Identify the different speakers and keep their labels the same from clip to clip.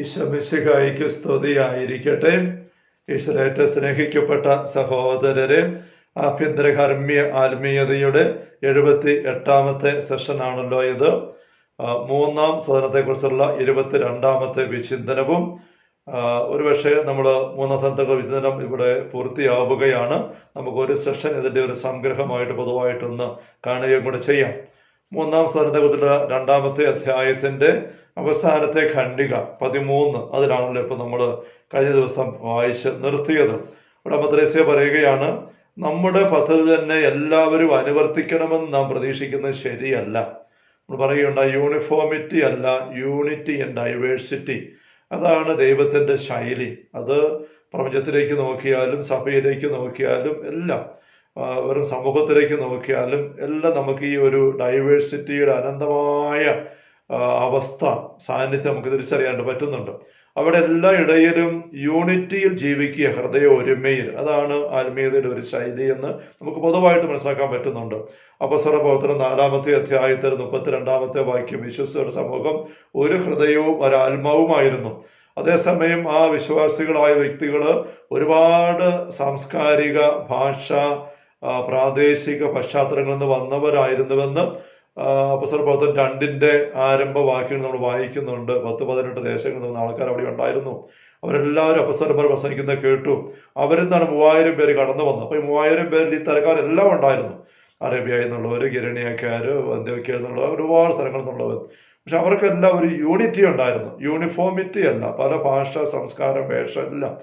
Speaker 1: ഈശോമിശിഹായിക്ക് സ്തുതിയായിരിക്കട്ടെ. ഈശ്വരേറ്റ സ്നേഹിക്കപ്പെട്ട സഹോദരരെ ആഭ്യന്തര ഹർമ്മീയ ആത്മീയതയുടെ എഴുപത്തി എട്ടാമത്തെ സെഷനാണല്ലോ ഇത്. മൂന്നാം സദനത്തെക്കുറിച്ചുള്ള ഇരുപത്തിരണ്ടാമത്തെ വിചിന്തനവും ഒരുപക്ഷെ നമ്മൾ മൂന്നാം സ്ഥലത്തൊക്കെ വിചിന്തനം ഇവിടെ പൂർത്തിയാവുകയാണ്. നമുക്ക് ഒരു സെഷൻ ഇതിന്റെ ഒരു സംഗ്രഹമായിട്ട് പൊതുവായിട്ടൊന്ന് കാണുകയും കൂടെ ചെയ്യാം. മൂന്നാം സ്ഥലത്തെക്കുറിച്ചുള്ള രണ്ടാമത്തെ അധ്യായത്തിന്റെ അവസാനത്തെ ഖണ്ഡിക പതിമൂന്ന്. അതിലാണല്ലോ ഇപ്പൊ നമ്മൾ കഴിഞ്ഞ ദിവസം വായിച്ച് നിർത്തിയത്. ഇവിടെ മദ്രസ്യ പറയുകയാണ് നമ്മുടെ പദ്ധതി തന്നെ എല്ലാവരും അനുവർത്തിക്കണമെന്ന് നാം പ്രതീക്ഷിക്കുന്നത് ശരിയല്ല. നമ്മൾ പറയുകയുണ്ട് യൂണിഫോമിറ്റി അല്ല യൂണിറ്റി ആൻഡ് ഡൈവേഴ്സിറ്റി. അതാണ് ദൈവത്തിന്റെ ശൈലി. അത് പ്രപഞ്ചത്തിലേക്ക് നോക്കിയാലും സഭയിലേക്ക് നോക്കിയാലും എല്ലാം വെറും സമൂഹത്തിലേക്ക് നോക്കിയാലും എല്ലാം നമുക്ക് ഈ ഒരു ഡൈവേഴ്സിറ്റിയുടെ അനന്തമായ അവസ്ഥ സാന്നിധ്യം നമുക്ക് തിരിച്ചറിയാൻ പറ്റുന്നുണ്ട്. അവിടെ എല്ലാ ഇടയിലും യൂണിറ്റിയിൽ ജീവിക്കുക ഹൃദയ ഒരുമയിൽ. അതാണ് ആത്മീയതയുടെ ഒരു ശൈലി എന്ന് നമുക്ക് പൊതുവായിട്ട് മനസ്സിലാക്കാൻ പറ്റുന്നുണ്ട്. അപസ്വര പ്രവർത്തനം നാലാമത്തെ അധ്യായത്തിൽ മുപ്പത്തിരണ്ടാമത്തെ വാക്യം വിശ്വസിച്ച സമൂഹം ഒരു ഹൃദയവും ഒരാത്മാവുമായിരുന്നു അതേസമയം ആ വിശ്വാസികളായ വ്യക്തികൾ ഒരുപാട് സാംസ്കാരിക ഭാഷ പ്രാദേശിക പശ്ചാത്തലങ്ങളിൽ നിന്ന് വന്നവരായിരുന്നുവെന്ന് അപ്പസർ പ്രവർത്തനം രണ്ടിന്റെ ആരംഭ വാക്യങ്ങൾ നമ്മൾ വായിക്കുന്നുണ്ട്. പത്ത് പതിനെട്ട് ദേശങ്ങളിൽ നിന്ന് ആൾക്കാർ അവിടെ ഉണ്ടായിരുന്നു. അവരെല്ലാവരും അപ്പസ്വരന്മാർ പ്രസംഗിക്കുന്നത് കേട്ടു. അവരെന്താണ് മൂവായിരം പേര് കടന്നു വന്നത്. അപ്പൊ ഈ മൂവായിരം പേരിൽ ഈ തരക്കാരെല്ലാം ഉണ്ടായിരുന്നു. അറേബ്യയിൽ നിന്നുള്ളവർ ഗിരണിയക്കാർ വന്ധ്യവയ്ക്കയിൽ നിന്നുള്ളവർ ഒരുപാട് സ്ഥലങ്ങളിൽ നിന്നുള്ളവർ പക്ഷെ അവർക്കെല്ലാം ഒരു യൂണിറ്റി ഉണ്ടായിരുന്നു. യൂണിഫോമിറ്റി അല്ല. പല ഭാഷ സംസ്കാരം വേഷം എല്ലാം.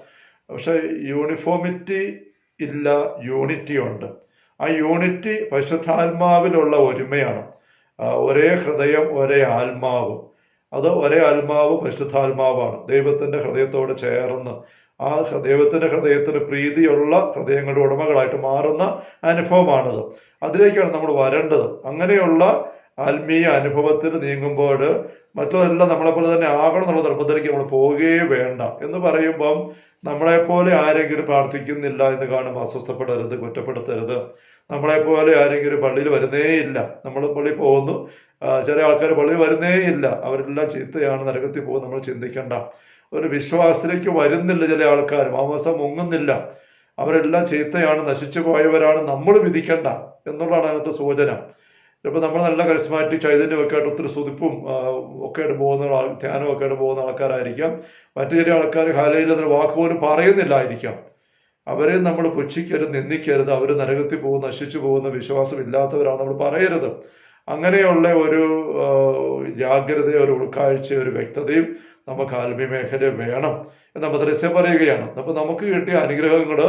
Speaker 1: പക്ഷെ യൂണിഫോമിറ്റി ഇല്ല യൂണിറ്റി ഉണ്ട്. ആ യൂണിറ്റി പരിശുദ്ധാത്മാവിലുള്ള ഒരുമയാണ്. ഒരേ ഹൃദയം ഒരേ ആത്മാവ്. അത് ഒരേ ആത്മാവ് പരിശുദ്ധാത്മാവാണ്. ദൈവത്തിന്റെ ഹൃദയത്തോട് ചേർന്ന് ആ ദൈവത്തിന്റെ ഹൃദയത്തിന് പ്രീതിയുള്ള ഹൃദയങ്ങളുടെ ഉടമകളായിട്ട് മാറുന്ന അനുഭവമാണത്. അതിലേക്കാണ് നമ്മൾ വരേണ്ടത്. അങ്ങനെയുള്ള ആത്മീയ അനുഭവത്തിന് നീങ്ങുമ്പോൾ മറ്റതെല്ലാം നമ്മളെപ്പോലെ തന്നെ ആകണം എന്നുള്ള നിർബന്ധത്തിലേക്ക് നമ്മൾ പോവുകയേ വേണ്ട. എന്ന് പറയുമ്പം നമ്മളെപ്പോലെ ആരെങ്കിലും പ്രാർത്ഥിക്കുന്നില്ല എന്ന് കാണുമ്പോൾ അസ്വസ്ഥപ്പെടരുത് കുറ്റപ്പെടുത്തരുത്. നമ്മളെപ്പോലെ ആരെങ്കിലും പള്ളിയിൽ വരുന്നേ ഇല്ല. നമ്മൾ പള്ളി പോകുന്നു. ചില ആൾക്കാർ പള്ളിയിൽ വരുന്നേ ഇല്ല. അവരെല്ലാം ചീത്തയാണ് നരകത്തിൽ പോകും നമ്മൾ ചിന്തിക്കേണ്ട. ഒരു വിശ്വാസത്തിലേക്ക് വരുന്നില്ല ചില ആൾക്കാർ. മാമസം മുങ്ങുന്നില്ല. അവരെല്ലാം ചീത്തയാണ് നശിച്ചു പോയവരാണ്. നമ്മൾ വിധിക്കേണ്ട എന്നുള്ളതാണ് അതിനകത്ത് സൂചന. ചിലപ്പോൾ നമ്മൾ നല്ല കരിസ്മാറ്റിക് ചൈതന്യമൊക്കെ ആയിട്ട് ഒത്തിരി സുതിപ്പും ഒക്കെ ആയിട്ട് പോകുന്ന ധ്യാനവും ആയിട്ട് പോകുന്ന ആൾക്കാരായിരിക്കാം. മറ്റു ചില ആൾക്കാർ ഹാലയിൽ എന്നൊരു വാക്കുപോലും പറയുന്നില്ലായിരിക്കാം. അവരെ നമ്മൾ പുച്ഛിക്കരുത് നിന്ദിക്കരുത് അവർ നരകത്തിൽ പോകും നശിച്ചു പോകുന്ന വിശ്വാസം ഇല്ലാത്തവരാണ് നമ്മൾ പറയരുത്. അങ്ങനെയുള്ള ഒരു ജാഗ്രതയും ഒരു ഉൾക്കാഴ്ച ഒരു വ്യക്തതയും നമുക്ക് ആത്മീയ മേഖല വേണം. എന്ന് മദ്രസ പറയുകയാണ്. അപ്പൊ നമുക്ക് കിട്ടിയ അനുഗ്രഹങ്ങൾ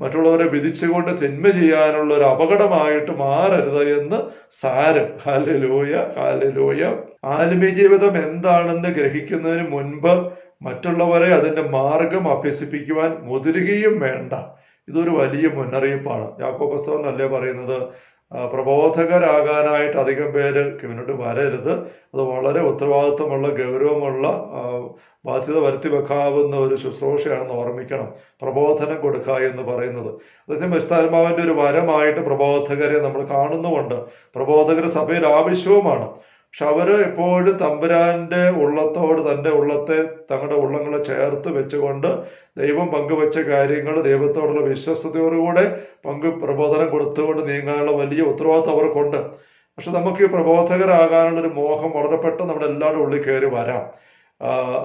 Speaker 1: മറ്റുള്ളവരെ വിധിച്ചുകൊണ്ട് തിന്മ ചെയ്യാനുള്ള ഒരു അപകടമായിട്ട് മാറരുത് എന്ന് സാരം. ഹാലലോയ ഹാലലോയ ആത്മീയ ജീവിതം എന്താണെന്ന് ഗ്രഹിക്കുന്നതിന് മുൻപ് മറ്റുള്ളവരെ അതിന്റെ മാർഗം അഭ്യസിപ്പിക്കുവാൻ മുതിരുകയും വേണ്ട. ഇതൊരു വലിയ മുന്നറിയിപ്പാണ്. യാക്കോബസ്തവൻ അല്ലേ പറയുന്നത്? പ്രബോധകരാകാനായിട്ട് അധികം പേര് കിവിനോട്ട് വരരുത്. അത് വളരെ ഉത്തരവാദിത്വമുള്ള ഗൗരവമുള്ള ബാധ്യത വരുത്തി വെക്കാവുന്ന ഒരു ശുശ്രൂഷയാണെന്ന് ഓർമ്മിക്കണം. പ്രബോധനം കൊടുക്കുക എന്ന് പറയുന്നത്. അതേസമയം വിസ്താരമാവിന്റെ ഒരു വരമായിട്ട് പ്രബോധകരെ നമ്മൾ കാണുന്നുമുണ്ട്. പ്രബോധകർ സഭയിൽ ആവശ്യവുമാണ്. പക്ഷെ അവർ എപ്പോഴും തമ്പുരാന്റെ ഉള്ളത്തോട് തന്റെ ഉള്ളത്തെ തങ്ങളുടെ ഉള്ളങ്ങളെ ചേർത്ത് വെച്ചുകൊണ്ട് ദൈവം പങ്കുവെച്ച കാര്യങ്ങൾ ദൈവത്തോടുള്ള വിശ്വസ്തയോടുകൂടെ പങ്ക് പ്രബോധനം കൊടുത്തുകൊണ്ട് നീങ്ങാനുള്ള വലിയ ഉത്തരവാദിത്വം അവർക്കുണ്ട്. പക്ഷെ നമുക്ക് ഈ പ്രബോധകരാകാനുള്ള ഒരു മോഹം വളരെ പെട്ടെന്ന് നമ്മുടെ എല്ലാവരുടെ ഉള്ളിൽ കയറി വരാം.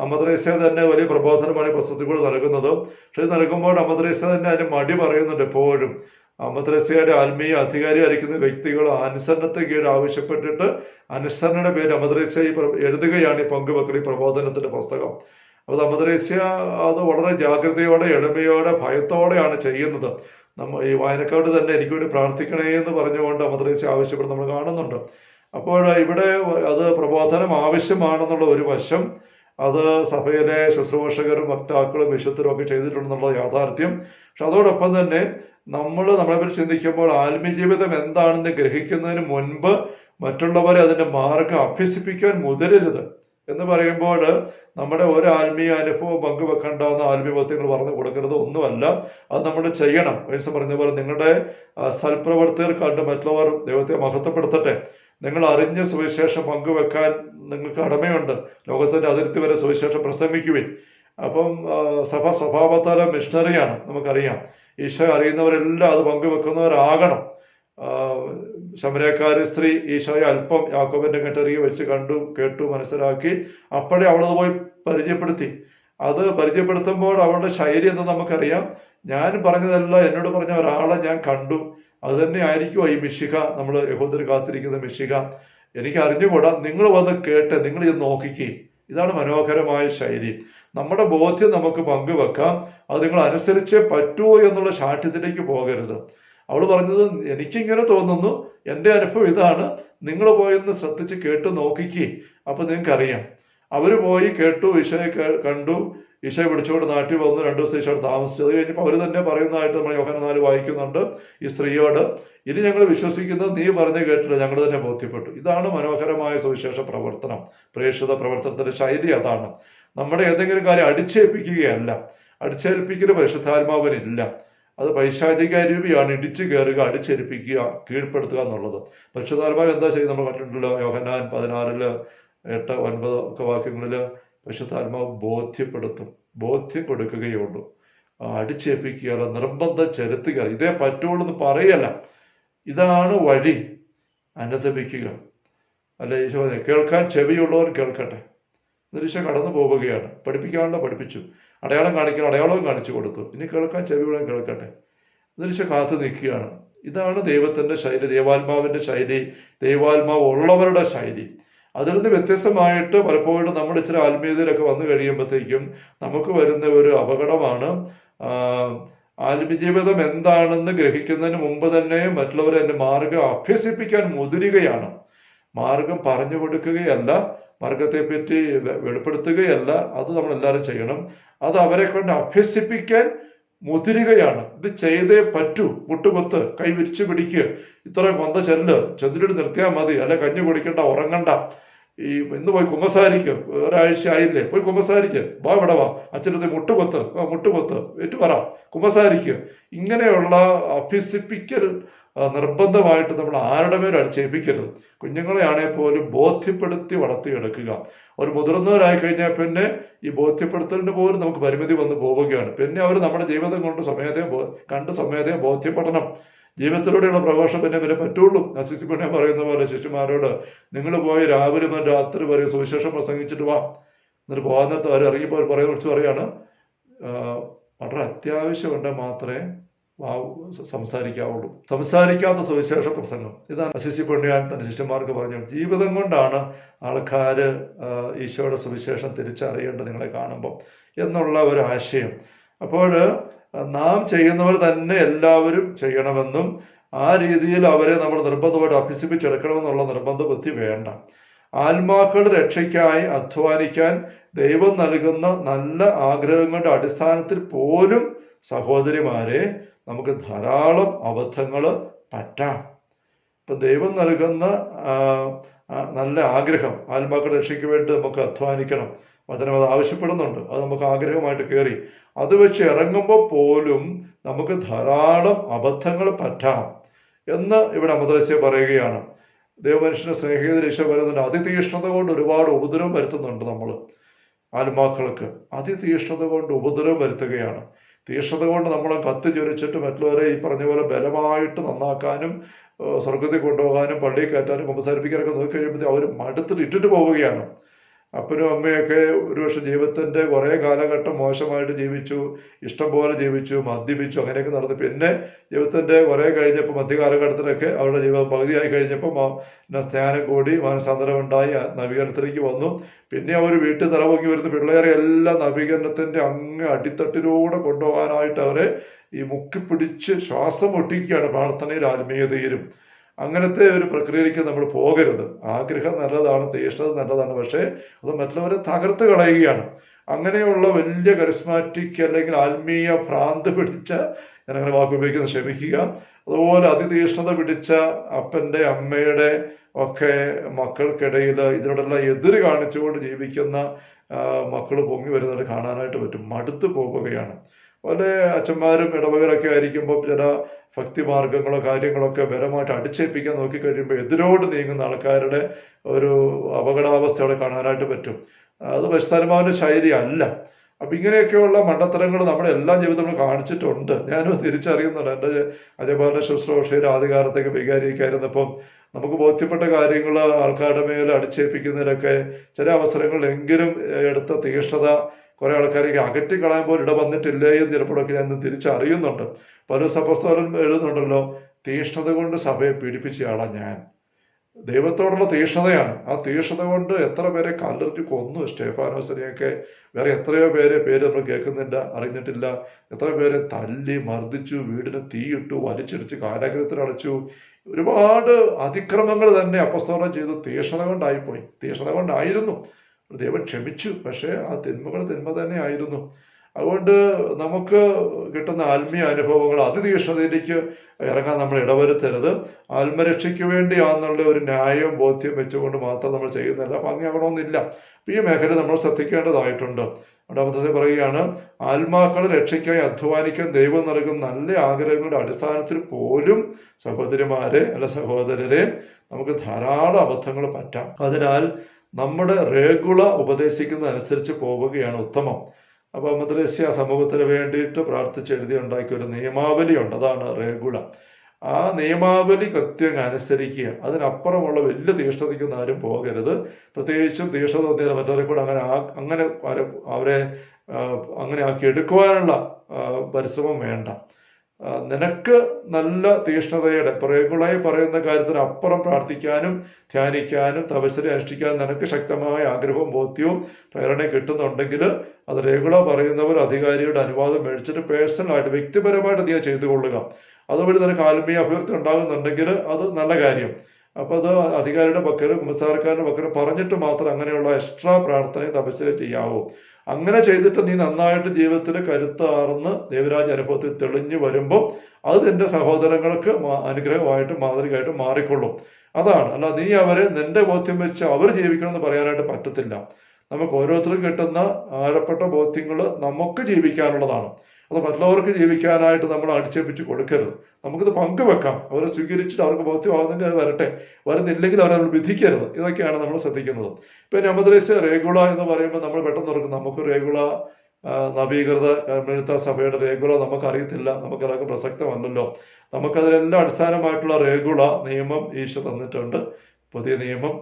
Speaker 1: അമദ്രേസ തന്നെ വലിയ പ്രബോധനമാണ് പുസ്തകത്തിൽ കൂടെ നൽകുന്നത്. പക്ഷെ ഇത് നൽകുമ്പോൾ അമദ്രേസ തന്നെ അതിന് മടി പറയുന്നുണ്ട് എപ്പോഴും. അമദ്രസയുടെ ആത്മീയ അധികാരിയായിരിക്കുന്ന വ്യക്തികൾ അനുസരണത്തെ കീഴ് ആവശ്യപ്പെട്ടിട്ട് അനുസരണയുടെ പേര് അമദ്രേസ എഴുതുകയാണ് ഈ പങ്കുവെക്കൽ ഈ പ്രബോധനത്തിന്റെ പുസ്തകം. അപ്പോൾ അമദ്രേസ്യ അത് വളരെ ജാഗ്രതയോടെ എളിമയോടെ ഭയത്തോടെയാണ് ചെയ്യുന്നത്. നമ്മ ഈ വായനക്കാട് തന്നെ എനിക്ക് വേണ്ടി പ്രാർത്ഥിക്കണേ എന്ന് പറഞ്ഞുകൊണ്ട് അമദ്രേസ്യ ആവശ്യപ്പെട്ട് നമ്മൾ കാണുന്നുണ്ട്. അപ്പോൾ ഇവിടെ അത് പ്രബോധനം ആവശ്യമാണെന്നുള്ള ഒരു വശം അത് സഭയിലെ ശുശ്രൂഷകരും വക്താക്കളും വിശുദ്ധരും ഒക്കെ ചെയ്തിട്ടുണ്ടെന്നുള്ള യാഥാർത്ഥ്യം. പക്ഷെ അതോടൊപ്പം തന്നെ നമ്മൾ നമ്മളെപ്പറ്റി ചിന്തിക്കുമ്പോൾ ആത്മീയ ജീവിതം എന്താണെന്ന് ഗ്രഹിക്കുന്നതിന് മുൻപ് മറ്റുള്ളവരെ അതിന്റെ മാർഗം അഭ്യസിപ്പിക്കാൻ മുതിരരുത് എന്ന് പറയുമ്പോൾ നമ്മുടെ ഒരു ആത്മീയ അനുഭവം പങ്കുവെക്കേണ്ടാവുന്ന ആത്മീയബോധ്യങ്ങൾ പറഞ്ഞു കൊടുക്കരുത് ഒന്നുമല്ല. അത് നമ്മൾ ചെയ്യണം. വയസ്സ് പറഞ്ഞ പോലെ നിങ്ങളുടെ സൽപ്രവർത്തകർ കണ്ട് മറ്റുള്ളവർ ദൈവത്തെ മഹത്വപ്പെടുത്തട്ടെ. നിങ്ങൾ അറിഞ്ഞ സുവിശേഷം പങ്കുവെക്കാൻ നിങ്ങൾക്ക് കടമയുണ്ട് ലോകത്തിന്റെ അതിർത്തി വരെ സുവിശേഷം പ്രസംഗിക്കുവിൻ. അപ്പം സഭ സ്വഭാവത്താല മിഷണറിയാണ്. നമുക്കറിയാം. ഈശോ അറിയുന്നവരെല്ലാം അത് പങ്കുവെക്കുന്നവരാകണം. ശമരക്കാരി സ്ത്രീ ഈശോയെ അല്പം യാക്കോബിന്റെ കെട്ടറിയെ വെച്ച് കണ്ടു കേട്ടു മനസ്സിലാക്കി അപ്പോഴേ അവളത് പോയി പരിചയപ്പെടുത്തി. അത് പരിചയപ്പെടുത്തുമ്പോൾ അവളുടെ ശൈലി എന്ന് നമുക്കറിയാം. ഞാൻ പറഞ്ഞതല്ല എന്നോട് പറഞ്ഞ ഒരാളെ ഞാൻ കണ്ടു. അത് തന്നെ ആയിരിക്കുമോ ഈ മിശിക നമ്മൾ യഹോദർ കാത്തിരിക്കുന്ന മിഷിക എനിക്ക് അറിഞ്ഞുകൂടാ നിങ്ങൾ വന്ന് കേട്ട് നിങ്ങൾ ഇത് നോക്കിക്കേ. ഇതാണ് മനോഹരമായ ശൈലി. നമ്മുടെ ബോധ്യം നമുക്ക് പങ്കുവെക്കാം. അത് നിങ്ങൾ അനുസരിച്ചേ പറ്റുമോ എന്നുള്ള ശാഠ്യത്തിലേക്ക് പോകരുത്. അവൾ പറഞ്ഞത് എനിക്കിങ്ങനെ തോന്നുന്നു. എന്റെ അനുഭവം ഇതാണ്. നിങ്ങൾ പോയെന്ന് ശ്രദ്ധിച്ച് കേട്ട് നോക്കിക്കേ. അപ്പൊ നിങ്ങൾക്ക് അറിയാം അവർ പോയി കേട്ടു ഈശോയെ കണ്ടു. ഈശോയെ പിടിച്ചുകൊണ്ട് നാട്ടിൽ വന്നു. രണ്ടു ദിവസം ഈശോയോട് താമസിച്ചു. അത് കഴിഞ്ഞപ്പോൾ അവർ തന്നെ പറയുന്നതായിട്ട് നമ്മൾ യോഹന നാല് വായിക്കുന്നുണ്ട് ഈ സ്ത്രീയോട്. ഇനി ഞങ്ങൾ വിശ്വസിക്കുന്നത് നീ പറഞ്ഞ് കേട്ടില്ല. ഞങ്ങൾ തന്നെ ബോധ്യപ്പെട്ടു. ഇതാണ് മനോഹരമായ സുവിശേഷ പ്രവർത്തനം. പ്രേക്ഷിത പ്രവർത്തനത്തിന്റെ ശൈലി അതാണ്. നമ്മുടെ ഏതെങ്കിലും കാര്യം അടിച്ചേൽപ്പിക്കുകയല്ല. അടിച്ചേൽപ്പിക്കൽ പരിശുദ്ധാത്മാവനില്ല. അത് പൈശാചിക രൂപിയാണ് ഇടിച്ചു കയറുക അടിച്ചേൽപ്പിക്കുക കീഴ്പ്പെടുത്തുക എന്നുള്ളത്. പരിശുദ്ധാത്മാവ് എന്താ ചെയ്യുന്നത് നമ്മൾ കണ്ടിട്ടുണ്ടല്ലോ? യോഹനാൻ പതിനാറിൽ എട്ട് ഒൻപത് ഒക്കെ വാക്യങ്ങളിൽ പരിശുദ്ധാത്മാവ് ബോധ്യപ്പെടുത്തും ബോധ്യം കൊടുക്കുകയുള്ളൂ. അടിച്ചേൽപ്പിക്കുക നിർബന്ധം ചെലുത്തുക ഇതേ പറ്റുള്ളൂ എന്ന് പറയല്ല. ഇതാണ് വഴി അനുദപിക്കുക. അല്ല ഈശോ കേൾക്കാൻ ചെവിയുള്ളവർ കേൾക്കട്ടെ. ഈശോ കടന്നു പോവുകയാണ്. പഠിപ്പിക്കാനുള്ള പഠിപ്പിച്ചു. അടയാളം കാണിക്കാൻ അടയാളവും കാണിച്ചു കൊടുത്തു. ഇനി കേൾക്കാൻ ചെവിയുള്ളവൻ കേൾക്കട്ടെ. നിരീക്ഷ കാത്തു നിൽക്കുകയാണ്. ഇതാണ് ദൈവത്തിന്റെ ശൈലി ദൈവാത്മാവിന്റെ ശൈലി ദൈവാത്മാവ് ഉള്ളവരുടെ ശൈലി. അതിൽ നിന്ന് വ്യത്യസ്തമായിട്ട് പലപ്പോഴും നമ്മൾ ഇച്ചിരി ആത്മീയതയിലൊക്കെ വന്നു കഴിയുമ്പോഴത്തേക്കും നമുക്ക് വരുന്ന ഒരു അപകടമാണ് ആത്മജീവിതം എന്താണെന്ന് ഗ്രഹിക്കുന്നതിന് മുമ്പ് തന്നെ മറ്റുള്ളവരെ എന്റെ മാർഗം അഭ്യസിപ്പിക്കാൻ മുതിരുകയാണ്. മാർഗം പറഞ്ഞു കൊടുക്കുകയല്ല മാർഗത്തെപ്പറ്റി വെളിപ്പെടുത്തുകയല്ല. അത് നമ്മൾ എല്ലാവരും ചെയ്യണം. അത് അവരെ കൊണ്ട് അഭ്യസിപ്പിക്കാൻ മുതിരുകയാണ്. ഇത് ചെയ്തേ പറ്റൂ. മുട്ടുകൊത്ത് കൈ വിരിച്ചു പിടിക്കുക ഇത്ര കൊന്ത ചെല്ല്. ചെന്നിട്ട് നിർത്തിയാൽ മതി. അല്ല കഞ്ഞി കുടിക്കണ്ട ഉറങ്ങണ്ട. ഈ ഇന്ന് പോയി കുമ്പസാരിക്ക്. ഒരാഴ്ച ആയില്ലേ? പോയി കുമ്പസാരിക്ക്. വാ ഇവിടെ വാ. അച്ഛനത് മുട്ടുകൊത്ത്. മുട്ടുകൊത്ത്. ഏറ്റു പറ കുമ്പസാരിക്ക്. ഇങ്ങനെയുള്ള അഭ്യസിപ്പിക്കൽ നിർബന്ധമായിട്ട് നമ്മൾ ആരുടെ മേലും അടിച്ചേൽപ്പിക്കരുത്. കുഞ്ഞുങ്ങളെയാണെങ്കിൽ പോലും ബോധ്യപ്പെടുത്തി വളർത്തിയെടുക്കുക. ഒരു മുതിർന്നവരായി കഴിഞ്ഞാൽ പിന്നെ ഈ ബോധ്യപ്പെടുത്തലിന് പോലും നമുക്ക് പരിമിതി വന്ന് പോവുകയാണ്. പിന്നെ അവർ നമ്മുടെ ജീവിതം കൊണ്ട് സമയത്തെ കണ്ട് സമയത്തെ ബോധ്യപ്പെടണം. ജീവിതത്തിലൂടെയുള്ള പ്രഘോഷം പിന്നെ പിന്നെ പറ്റുള്ളൂ. അസിസി പിന്നെ പറയുന്ന പോലെ ശിശുമാരോട് നിങ്ങൾ പോയി രാവിലെ മുതൽ രാത്രി വരെ സുവിശേഷം പ്രസംഗിച്ചിട്ട് വാ. എന്നിട്ട് പോകാൻ നേരത്ത് അവർ ഇറങ്ങിപ്പോൾ പറയുന്ന കുറിച്ച് പറയാണ് വളരെ അത്യാവശ്യമുണ്ടെങ്കിൽ മാത്രമേ സംസാരിക്കാവുള്ളൂ. സംസാരിക്കാത്ത സുവിശേഷ പ്രസംഗം. ഇതാണ് ശിശി പൊണ്ണിയാൻ തന്റെ ശിഷ്യന്മാർക്ക് പറഞ്ഞു ജീവിതം കൊണ്ടാണ് ആൾക്കാര് ഈശോയുടെ സുവിശേഷം തിരിച്ചറിയേണ്ടത് നിങ്ങളെ കാണുമ്പോൾ എന്നുള്ള ഒരു ആശയം. അപ്പോൾ നാം ചെയ്യുന്നവർ തന്നെ എല്ലാവരും ചെയ്യണമെന്നും ആ രീതിയിൽ അവരെ നമ്മൾ നിർബന്ധമായിട്ട് അഭ്യസിപ്പിച്ചെടുക്കണമെന്നുള്ള നിർബന്ധ ബുദ്ധി വേണ്ട. ആത്മാക്കളുടെ രക്ഷയ്ക്കായി അധ്വാനിക്കാൻ ദൈവം നൽകുന്ന നല്ല ആഗ്രഹങ്ങളുടെ അടിസ്ഥാനത്തിൽ പോലും സഹോദരിമാരെ നമുക്ക് ധാരാളം അബദ്ധങ്ങൾ പറ്റാം. ഇപ്പം ദൈവം നൽകുന്ന നല്ല ആഗ്രഹം ആത്മാക്കളുടെ രക്ഷയ്ക്ക് വേണ്ടി നമുക്ക് അധ്വാനിക്കണം. വചനം അത് ആവശ്യപ്പെടുന്നുണ്ട്. അത് നമുക്ക് ആഗ്രഹമായിട്ട് കയറി. അത് വെച്ച് ഇറങ്ങുമ്പോൾ പോലും നമുക്ക് ധാരാളം അബദ്ധങ്ങൾ പറ്റാം എന്ന് ഇവിടെ അമദ്രസ്യ പറയുകയാണ്. ദൈവമനുഷ്യനെ സ്നേഹിത രക്ഷ വരുന്നുണ്ട് അതിതീഷ്ണത കൊണ്ട് ഒരുപാട് ഉപദ്രവം വരുത്തുന്നുണ്ട് നമ്മൾ ആത്മാക്കൾക്ക്. അതിതീഷ്ണത കൊണ്ട് ഉപദ്രവം വരുത്തുകയാണ്. തീഷ്ണത കൊണ്ട് നമ്മൾ കത്തി ജ്വലിച്ചിട്ട് മറ്റുള്ളവരെ ഈ പറഞ്ഞ പോലെ ബലമായിട്ട് നന്നാക്കാനും സ്വർഗത്തിൽ കൊണ്ടുപോകാനും പള്ളിയിൽ കയറ്റാനും കുമ്പസാരിപ്പിക്കാനൊക്കെ നോക്കി കഴിയുമ്പോഴത്തേക്കും അവർ മടുത്തിട്ട് ഇട്ടിട്ട് പോവുകയാണ്. അപ്പനും അമ്മയൊക്കെ ഒരുപക്ഷെ ജീവിതത്തിന്റെ കുറേ കാലഘട്ടം മോശമായിട്ട് ജീവിച്ചു ഇഷ്ടം പോലെ ജീവിച്ചു മദ്യപിച്ചു അങ്ങനെയൊക്കെ നടന്നു. പിന്നെ ജീവിതത്തിന്റെ കുറേ കഴിഞ്ഞപ്പോൾ മധ്യകാലഘട്ടത്തിലൊക്കെ അവരുടെ ജീവിതം പകുതിയായി കഴിഞ്ഞപ്പോൾ സ്നാനം കൂടി മാനസാന്തരം ഉണ്ടായി ആ നവീകരണത്തിലേക്ക് വന്നു. പിന്നെ അവർ വീട്ടിൽ തലപൊക്കി വരുന്ന പിള്ളേരെ എല്ലാം നവീകരണത്തിന്റെ അങ്ങ് അടിത്തട്ടിലൂടെ കൊണ്ടുപോകാനായിട്ട് അവരെ ഈ മുക്കിപ്പിടിച്ച് ശ്വാസം ഒട്ടിക്കുകയാണ് പ്രാർത്ഥനയിൽ ആത്മീയതയിലും. അങ്ങനത്തെ ഒരു പ്രക്രിയയിലേക്ക് നമ്മൾ പോകരുത്. ആഗ്രഹം നല്ലതാണ് തീഷ്ണത നല്ലതാണ് പക്ഷേ അത് മറ്റുള്ളവരെ തകർത്ത് കളയുകയാണ്. അങ്ങനെയുള്ള വലിയ കരിസ്മാറ്റിക് അല്ലെങ്കിൽ ആത്മീയ ഭ്രാന്ത് പിടിച്ച ഞാൻ അങ്ങനെ വാക്ക് ക്ഷമിക്കുക അതുപോലെ അതിതീഷ്ണത പിടിച്ച അപ്പന്റെ അമ്മയുടെ ഒക്കെ മക്കൾക്കിടയിൽ ഇതിനോടെല്ലാം എതിര് കാണിച്ചുകൊണ്ട് ജീവിക്കുന്ന മക്കൾ പൊങ്ങി വരുന്നത് കാണാനായിട്ട് പറ്റും. മടുത്തു പോവുകയാണ് പല അച്ഛന്മാരും ഇടവകരൊക്കെ ആയിരിക്കുമ്പോൾ ചില ഭക്തി മാർഗങ്ങളോ കാര്യങ്ങളൊക്കെ ബലമായിട്ട് അടിച്ചേൽപ്പിക്കാൻ നോക്കിക്കഴിയുമ്പോൾ എതിരോട് നീങ്ങുന്ന ആൾക്കാരുടെ ഒരു അപകടാവസ്ഥ അവിടെ കാണാനായിട്ട് പറ്റും. അത് വശുതാനുമാവിന്റെ ശൈലി അല്ല. അപ്പം ഇങ്ങനെയൊക്കെയുള്ള മണ്ടത്തരങ്ങൾ നമ്മുടെ എല്ലാ ജീവിതത്തിലും കാണിച്ചിട്ടുണ്ട്. ഞാനും തിരിച്ചറിയുന്നുണ്ട്. എന്റെ അജയപാലന ശുശ്രൂഷയുടെ ആദ്യകാലത്തേക്ക് വികാരിക്കായിരുന്നപ്പം നമുക്ക് ബോധ്യപ്പെട്ട കാര്യങ്ങൾ ആൾക്കാരുടെ മേൽ അടിച്ചേൽപ്പിക്കുന്നതിലൊക്കെ ചില അവസരങ്ങളിലെങ്കിലും എടുത്ത തീഷ്ണത കുറെ ആൾക്കാരേക്ക് അകറ്റിക്കളയാൻ പോലും ഇട വന്നിട്ടില്ലേ എന്ന് ചിലപ്പോഴൊക്കെ ഞാൻ തിരിച്ചറിയുന്നുണ്ട്. പല സഭസ്ഥാനം എഴുതുന്നുണ്ടല്ലോ തീഷ്ണത കൊണ്ട് സഭയെ പീഡിപ്പിച്ചയാളാ ഞാൻ. ദൈവത്തോടുള്ള തീഷ്ണതയാണ്. ആ തീഷ്ണത കൊണ്ട് എത്ര പേരെ കല്ലെറിഞ്ഞ് കൊന്നു സ്റ്റേഫാനോസിനെയൊക്കെ. വേറെ എത്രയോ പേരെ പേര് നമ്മൾ കേൾക്കുന്നില്ല അറിഞ്ഞിട്ടില്ല. എത്ര പേരെ തല്ലി മർദ്ദിച്ചു വീടിന് തീയിട്ടു വലിച്ചിടിച്ച് കാരാഗ്രഹത്തിൽ അടച്ചു. ഒരുപാട് അതിക്രമങ്ങൾ തന്നെ അപസ്തോലം ചെയ്തു തീഷ്ണത കൊണ്ടായിപ്പോയി. തീഷ്ണത കൊണ്ടായിരുന്നു. ദൈവം ക്ഷമിച്ചു. പക്ഷേ ആ തിന്മകൾ തിന്മ തന്നെ ആയിരുന്നു. അതുകൊണ്ട് നമുക്ക് കിട്ടുന്ന ആത്മീയ അനുഭവങ്ങൾ അതിതീക്ഷണതയിലേക്ക് ഇറങ്ങാൻ നമ്മൾ ഇടവരുത്തരുത്. ആത്മരക്ഷയ്ക്ക് വേണ്ടിയാണെന്നുള്ള ഒരു ന്യായവും ബോധ്യം വെച്ചുകൊണ്ട് മാത്രം നമ്മൾ ചെയ്യുന്നില്ല അപ്പം അങ്ങനെയാകണമെന്നില്ല ഈ മേഖല നമ്മൾ ശ്രദ്ധിക്കേണ്ടതായിട്ടുണ്ട്. രണ്ടാമത്തെ പറയുകയാണ് ആത്മാക്കളെ രക്ഷയ്ക്കായി അധ്വാനിക്കാൻ ദൈവം നൽകുന്ന നല്ല ആഗ്രഹങ്ങളുടെ അടിസ്ഥാനത്തിൽ പോലും സഹോദരിമാരെ അല്ല സഹോദരരെ നമുക്ക് ധാരാളം അബദ്ധങ്ങൾ പറ്റാം. അതിനാൽ നമ്മുടെ റേഗുള ഉപദേശിക്കുന്നതനുസരിച്ച് പോവുകയാണ് ഉത്തമം. അപ്പോൾ മദ്രസ്യ സമൂഹത്തിന് വേണ്ടിയിട്ട് പ്രാർത്ഥിച്ച് എഴുതി ഉണ്ടാക്കിയ ഒരു നിയമാവലിയുണ്ട്. അതാണ് റേഗുള ആ നിയമാവലി കൃത്യം അനുസരിക്കുക. അതിനപ്പുറമുള്ള വലിയ തീഷ്ണതയ്ക്കൊന്നും ആരും പോകരുത്. പ്രത്യേകിച്ചും തീഷ്ണത തോന്നിയാൽ മറ്റവരെ കൂടെ അങ്ങനെ അങ്ങനെ അവരെ അങ്ങനെ ആക്കി എടുക്കുവാനുള്ള പരിശ്രമം വേണ്ട. നിനക്ക് നല്ല തീഷ്ണതയുടെ പ്രേഗുളായി പറയുന്ന കാര്യത്തിന് അപ്പുറം പ്രാർത്ഥിക്കാനും ധ്യാനിക്കാനും തപശ്ശരി അനുഷ്ഠിക്കാനും നിനക്ക് ശക്തമായ ആഗ്രഹവും ബോധ്യവും പ്രേരണയും കിട്ടുന്നുണ്ടെങ്കിൽ അത് രേഗുള പറയുന്നവർ അധികാരിയുടെ അനുവാദം മേടിച്ചിട്ട് പേഴ്സണലായിട്ട് വ്യക്തിപരമായിട്ട് നീ അത് ചെയ്തു കൊള്ളുക. അതുവഴി നിനക്ക് ആത്മീയ അഭിവൃദ്ധി ഉണ്ടാകുന്നുണ്ടെങ്കിൽ അത് നല്ല കാര്യം. അപ്പോൾ അത് അധികാരിയുടെ പക്കലും കുമ്പസാരക്കാരുടെ പക്കലും പറഞ്ഞിട്ട് മാത്രം അങ്ങനെയുള്ള എക്സ്ട്രാ പ്രാർത്ഥനയും തപശ്ശരി ചെയ്യാവൂ. അങ്ങനെ ചെയ്തിട്ട് നീ നന്നായിട്ട് ജീവിതത്തിൽ കരുത്താർന്ന് ദേവരാജ അനുഭവത്തിൽ തെളിഞ്ഞു വരുമ്പോൾ അത് നിന്റെ സഹോദരങ്ങൾക്ക് അനുഗ്രഹമായിട്ടും മാതൃകയായിട്ട് മാറിക്കൊള്ളും. അതാണ്. അല്ല നീ അവരെ നിന്റെ ബോധ്യം വെച്ച് അവർ ജീവിക്കണമെന്ന് പറയാനായിട്ട് പറ്റത്തില്ല. നമുക്ക് ഓരോരുത്തർക്കും കിട്ടുന്ന ആഴപ്പെട്ട ബോധ്യങ്ങൾ നമുക്ക് ജീവിക്കാനുള്ളതാണ്. അത് മറ്റുള്ളവർക്ക് ജീവിക്കാനായിട്ട് നമ്മൾ അടിച്ചേപ്പിച്ച് കൊടുക്കരുത്. നമുക്കിത് പങ്കുവെക്കാം. അവരെ സ്വീകരിച്ചിട്ട് അവർക്ക് ബോധ്യമാകുന്നെങ്കിൽ അത് വരട്ടെ. വരുന്നില്ലെങ്കിൽ അവരെ നമ്മൾ വിധിക്കരുത്. ഇതൊക്കെയാണ് നമ്മൾ ശ്രദ്ധിക്കുന്നത്. ഇപ്പൊ നമ്മദ്രേശ രേഗുള എന്ന് പറയുമ്പോൾ നമ്മൾ പെട്ടെന്ന് ഓർക്കും നമുക്ക് രേഗുള നവീകൃത കർമ്മനിത്ത സഭയുടെ രേഗുള നമുക്കറിയത്തില്ല. നമുക്കതൊക്കെ പ്രസക്തമല്ലല്ലോ. നമുക്കതിലെല്ലാം അടിസ്ഥാനമായിട്ടുള്ള രേഗുള നിയമം ഈശോ തന്നിട്ടുണ്ട്. പുതിയ നിയമം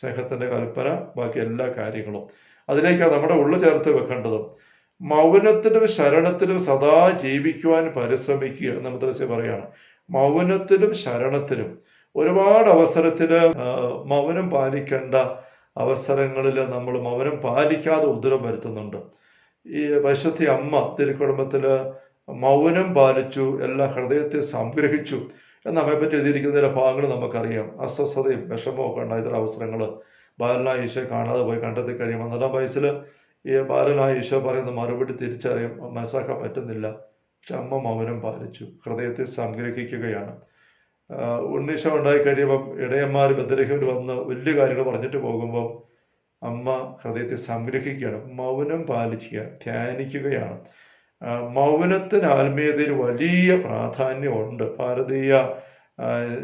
Speaker 1: സ്നേഹത്തിന്റെ കൽപ്പന ബാക്കി എല്ലാ കാര്യങ്ങളും. അതിലേക്കാണ് നമ്മുടെ ഉള്ളു ചേർത്ത് വെക്കേണ്ടത്. മൗനത്തിലും ശരണത്തിലും സദാ ജീവിക്കുവാൻ പരിശ്രമിക്കുക എന്ന് മദ്രസ പറയാണ്. മൗനത്തിലും ശരണത്തിലും ഒരുപാട് അവസരത്തിൽ മൗനം പാലിക്കേണ്ട അവസരങ്ങളിൽ നമ്മൾ മൗനം പാലിക്കാതെ ഉദരം വരുത്തുന്നുണ്ട്. ഈ വശത്തി അമ്മ തിരുക്കുടുംബത്തിൽ മൗനം പാലിച്ചു എല്ലാ ഹൃദയത്തെ സംഗ്രഹിച്ചു എന്ന് അമ്മയെപ്പറ്റി എഴുതിയിരിക്കുന്നതിന്റെ ഭാഗങ്ങൾ നമുക്കറിയാം. അസ്വസ്ഥതയും വിഷമവും ഒക്കെ ഉണ്ടായ ചില അവസരങ്ങൾ ബാലനായ ഈശോയെ കാണാതെ പോയി കണ്ടെത്തി കഴിയുമ്പോൾ ഒന്നരാം വയസ്സിൽ ഈ ബാലനായ ഈശോ പറയുന്ന മറുപടി തിരിച്ചറിയാൻ മനസ്സിലാക്കാൻ പറ്റുന്നില്ല. പക്ഷെ അമ്മ മൗനം പാലിച്ചു. ഹൃദയത്തെ സംഗ്രഹിക്കുകയാണ്. ഉണ്ണീശോ ഉണ്ടായി കഴിയുമ്പം ഇടയന്മാർ ബദരഹിൽ വന്ന് വലിയ കാര്യങ്ങൾ പറഞ്ഞിട്ട് പോകുമ്പോൾ അമ്മ ഹൃദയത്തെ സംഗ്രഹിക്കുകയാണ്. മൗനം പാലിക്കുക ധ്യാനിക്കുകയാണ്. മൗനത്തിന് ആത്മീയതയിൽ വലിയ പ്രാധാന്യമുണ്ട്. ഭാരതീയ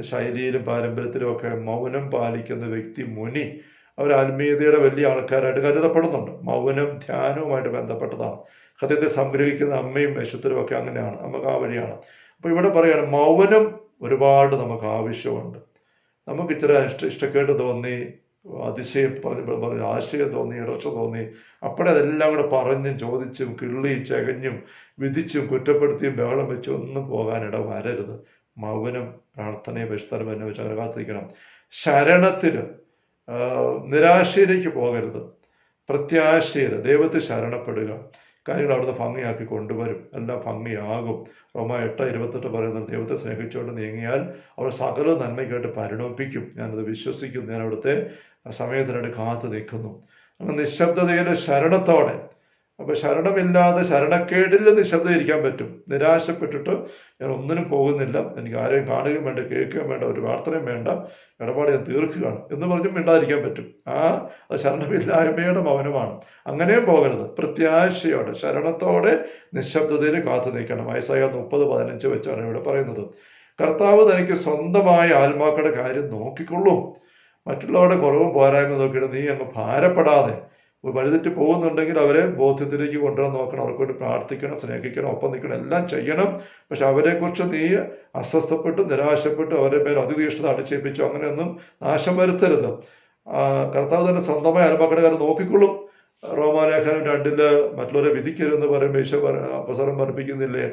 Speaker 1: ശൈലിയിലും പാരമ്പര്യത്തിലും ഒക്കെ മൗനം പാലിക്കുന്ന വ്യക്തി മുനി അവർ ആത്മീയതയുടെ വലിയ ആൾക്കാരായിട്ട് കരുതപ്പെടുന്നുണ്ട്. മൗനം ധ്യാനവുമായിട്ട് ബന്ധപ്പെട്ടതാണ്. ഹൃദയത്തെ സംഗ്രഹിക്കുന്ന അമ്മയും യേശുത്തരും ഒക്കെ അങ്ങനെയാണ്. നമുക്ക് ആ വഴിയാണ്. അപ്പോൾ ഇവിടെ പറയാണ് മൗനം ഒരുപാട് നമുക്ക് ആവശ്യമുണ്ട്. നമുക്ക് ഇച്ചിരി ഇഷ്ട ഇഷ്ടക്കേട് തോന്നി അതിശയം പറഞ്ഞപ്പോൾ പറഞ്ഞു ആശയം തോന്നി ഇടർച്ച തോന്നി. അപ്പോഴേ അതെല്ലാം കൂടെ പറഞ്ഞും ചോദിച്ചും കിള്ളി ചകഞ്ഞും വിധിച്ചും കുറ്റപ്പെടുത്തിയും ബഹളം വെച്ചും ഒന്നും പോകാനിട വരരുത്. മൗനം പ്രാർത്ഥനയും വിശുദ്ധരും എന്നെ വെച്ച് കാത്തിരിക്കണം. ശരണത്തിൽ നിരാശയിലേക്ക് പോകരുത്. പ്രത്യാശയിൽ ദൈവത്തെ ശരണപ്പെടുക. കാര്യങ്ങൾ അവിടുന്ന് ഭംഗിയാക്കി കൊണ്ടുവരും. എല്ലാം ഭംഗിയാകും. റോമ എട്ട് ഇരുപത്തെട്ട് പറയുന്നത് ദൈവത്തെ സ്നേഹിച്ചുകൊണ്ട് നീങ്ങിയാൽ അവൾ സകല നന്മയ്ക്കായിട്ട് പരിണമിപ്പിക്കും. ഞാനത് വിശ്വസിക്കുന്നു. ഞാൻ അവിടുത്തെ സമയത്തിനായിട്ട് കാത്തു നിൽക്കുന്നു. അങ്ങനെ നിശബ്ദതയിലെ ശരണത്തോടെ അപ്പൊ ശരണമില്ലാതെ ശരണക്കേടിൽ നിശബ്ദയിരിക്കാൻ പറ്റും. നിരാശപ്പെട്ടിട്ട് ഞാൻ ഒന്നിനും പോകുന്നില്ല. എനിക്ക് ആരെയും കാണുകയും വേണ്ട കേൾക്കുകയും വേണ്ട ഒരു പ്രാർത്ഥനയും വേണ്ട. ഇടപാട് ഞാൻ തീർക്കുകയാണ് എന്ന് പറഞ്ഞും മിണ്ടാതിരിക്കാൻ പറ്റും. ആ അത് ശരണമില്ലായ്മയുടെ മൗനമാണ്. അങ്ങനെയും പോകരുത്. പ്രത്യാശയോടെ ശരണത്തോടെ നിശബ്ദതയിൽ കാത്തു നിൽക്കണം. വയസ്സായ മുപ്പത് പതിനഞ്ച് വെച്ചാണ് ഇവിടെ പറയുന്നത്. കർത്താവ് തനിക്ക് സ്വന്തമായ ആത്മാക്കളുടെ കാര്യം നോക്കിക്കൊള്ളും. മറ്റുള്ളവരുടെ കുറവും പോരായ്മ നോക്കിയിട്ട് നീ അങ്ങ് ഭാരപ്പെടാതെ വഴിതെറ്റി പോകുന്നുണ്ടെങ്കിൽ അവരെ ബോധ്യത്തിലേക്ക് കൊണ്ടുവരാൻ നോക്കണം. അവർക്ക് വേണ്ടി പ്രാർത്ഥിക്കണം സ്നേഹിക്കണം ഒപ്പം നിൽക്കണം എല്ലാം ചെയ്യണം. പക്ഷെ അവരെക്കുറിച്ച് നീ അസ്വസ്ഥപ്പെട്ട് നിരാശപ്പെട്ട് അവരെ പേര് അതിതീഷ്ണത അടിച്ചേൽപ്പിച്ചു? അങ്ങനെയൊന്നും നാശം വരുത്തരുത്. കർത്താവ് തന്നെ സ്വന്തമായ കാര്യം നോക്കിക്കൊള്ളും. റോമാലേഖനം രണ്ടിൽ മറ്റുള്ളവരെ വിധിക്കരുതെന്ന് പറയുമ്പോൾ ഈശോ അപസരം പറപ്പിക്കുന്നില്ലേ?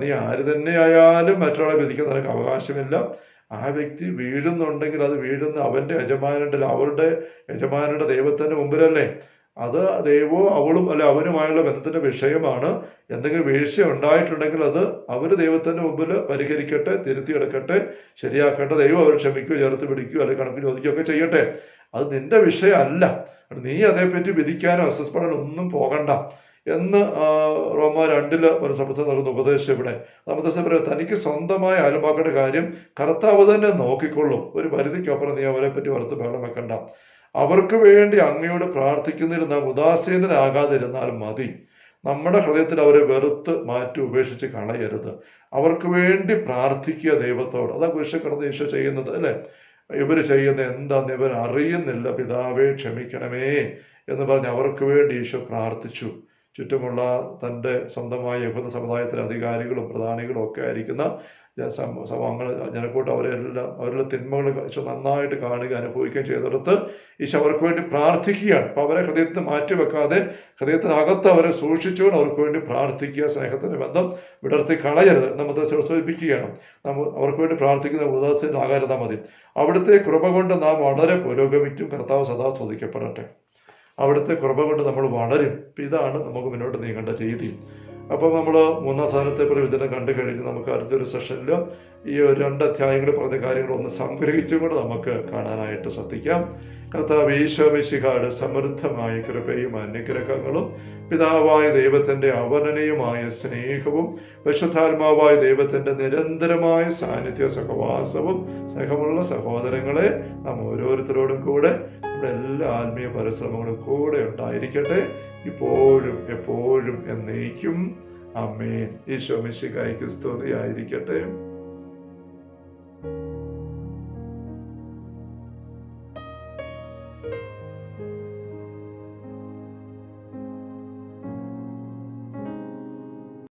Speaker 1: നീ ആര് തന്നെയായാലും മറ്റൊരാളെ വിധിക്കാൻ നിനക്ക് അവകാശമില്ല. ആ വ്യക്തി വീഴുന്നുണ്ടെങ്കിൽ അത് വീഴുന്ന അവന്റെ യജമാനന്റെ അവരുടെ യജമാനന്റെ ദൈവത്തിന്റെ മുമ്പിലല്ലേ? അത് ദൈവവും അവളും അല്ലെ അവനുമായുള്ള ബന്ധത്തിന്റെ വിഷയമാണ്. എന്തെങ്കിലും വീഴ്ച ഉണ്ടായിട്ടുണ്ടെങ്കിൽ അത് അവർ ദൈവത്തിന്റെ മുമ്പിൽ പരിഹരിക്കട്ടെ തിരുത്തിയെടുക്കട്ടെ ശരിയാക്കട്ടെ ദൈവം അവർ ക്ഷമിക്കുകയോ ചേർത്ത് പിടിക്കുകയോ അല്ലെങ്കിൽ കണക്ക് ചോദിക്കുകയോ ഒക്കെ ചെയ്യട്ടെ. അത് നിന്റെ വിഷയമല്ല. നീ അതേപ്പറ്റി വിധിക്കാനോ അസസ്പെടാനോ ഒന്നും പോകണ്ട. എന്ന് റോമ രണ്ടിൽ ഒരു സംബന്ധിച്ച് നൽകുന്ന ഉപദേശം ഇവിടെ. നമ്മുടെ തനിക്ക് സ്വന്തമായ അയൽവാക്കളുടെ കാര്യം കർത്താവ് തന്നെ നോക്കിക്കൊള്ളും. ഒരു പരിധിക്കപ്പുറം നീ അവരെ പറ്റി വറുത്ത് ബഹളം വെക്കണ്ട. അവർക്ക് വേണ്ടി അങ്ങയോട് പ്രാർത്ഥിക്കുന്നിരുന്ന ഉദാസീനരാകാതിരുന്നാൽ മതി. നമ്മുടെ ഹൃദയത്തിൽ അവരെ വെറുത്ത് മാറ്റി ഉപേക്ഷിച്ച് കളയരുത്. അവർക്ക് വേണ്ടി പ്രാർത്ഥിക്കുക ദൈവത്തോട്. അതാ കുരിശ കിടന്ന് ഈശോ ചെയ്യുന്നത് അല്ലെ? ഇവർ ചെയ്യുന്ന എന്താന്ന് ഇവർ അറിയുന്നില്ല പിതാവേ ക്ഷമിക്കണമേ എന്ന് പറഞ്ഞ് അവർക്ക് വേണ്ടി ഈശോ പ്രാർത്ഥിച്ചു. ചുറ്റുമുള്ള തന്റെ സ്വന്തമായ യഹൂദ സമുദായത്തിലെ അധികാരികളും പ്രധാനികളും ഒക്കെ ആയിരിക്കുന്ന സമൂഹങ്ങൾ ജനക്കൂട്ടം അവരെല്ലാം അവരുടെ തിന്മകൾ നന്നായിട്ട് കാണുക അനുഭവിക്കുകയും ചെയ്തെടുത്ത് ഈശോ അവർക്ക് വേണ്ടി പ്രാർത്ഥിക്കുകയാണ്. അപ്പം അവരെ ഹൃദയത്തിൽ മാറ്റി വെക്കാതെ ഹൃദയത്തിനകത്ത് അവരെ സൂക്ഷിച്ചുകൊണ്ട് അവർക്ക് വേണ്ടി പ്രാർത്ഥിക്കുക സ്നേഹത്തിന്റെ ബന്ധം വിടർത്തി കളയരുത് നമ്മൾ സൂചിപ്പിക്കുകയാണ്. നമ്മൾ അവർക്ക് വേണ്ടി പ്രാർത്ഥിക്കുന്ന ഉദാസീനാകാരുതാ മതി. അവിടുത്തെ കൃപ കൊണ്ട് നാം വളരെ പുരോഗമിക്കും. കർത്താവ് സദാ സ്തുതിക്കപ്പെടട്ടെ. അവിടുത്തെ കുറവ് കൊണ്ട് നമ്മൾ വളരും. ഇതാണ് നമുക്ക് മുന്നോട്ട് നീങ്ങേണ്ട രീതി. അപ്പോൾ നമ്മൾ മൂന്നാം സ്ഥാനത്തെ പ്രവചനം കണ്ടു കഴിഞ്ഞ് നമുക്ക് അടുത്തൊരു സെഷനിൽ ഈ ഒരു രണ്ട് അധ്യായങ്ങൾ പറഞ്ഞ കാര്യങ്ങൾ ഒന്ന് സംഗ്രഹിച്ചും കൂടെ നമുക്ക് കാണാനായിട്ട് ശ്രദ്ധിക്കാം. കർത്താവ് ഈശോമിശിഹാട് സമൃദ്ധമായ കൃപയും അനുഗ്രഹങ്ങളും പിതാവായ ദൈവത്തിന്റെ അവനനയുമായ സ്നേഹവും പരിശുദ്ധാത്മാവായ ദൈവത്തിന്റെ നിരന്തരമായ സാന്നിധ്യ സഹവാസവും സ്നേഹമുള്ള സഹോദരങ്ങളെ നാം ഓരോരുത്തരോടും കൂടെ നമ്മുടെ എല്ലാ ആത്മീയ പരിശ്രമങ്ങളും കൂടെ ഉണ്ടായിരിക്കട്ടെ. ഇപ്പോഴും എപ്പോഴും എന്നേക്കും. അമ്മേൻ ഈശോ മിശികായ്ക്ക് സ്തുതിയായിരിക്കട്ടെ.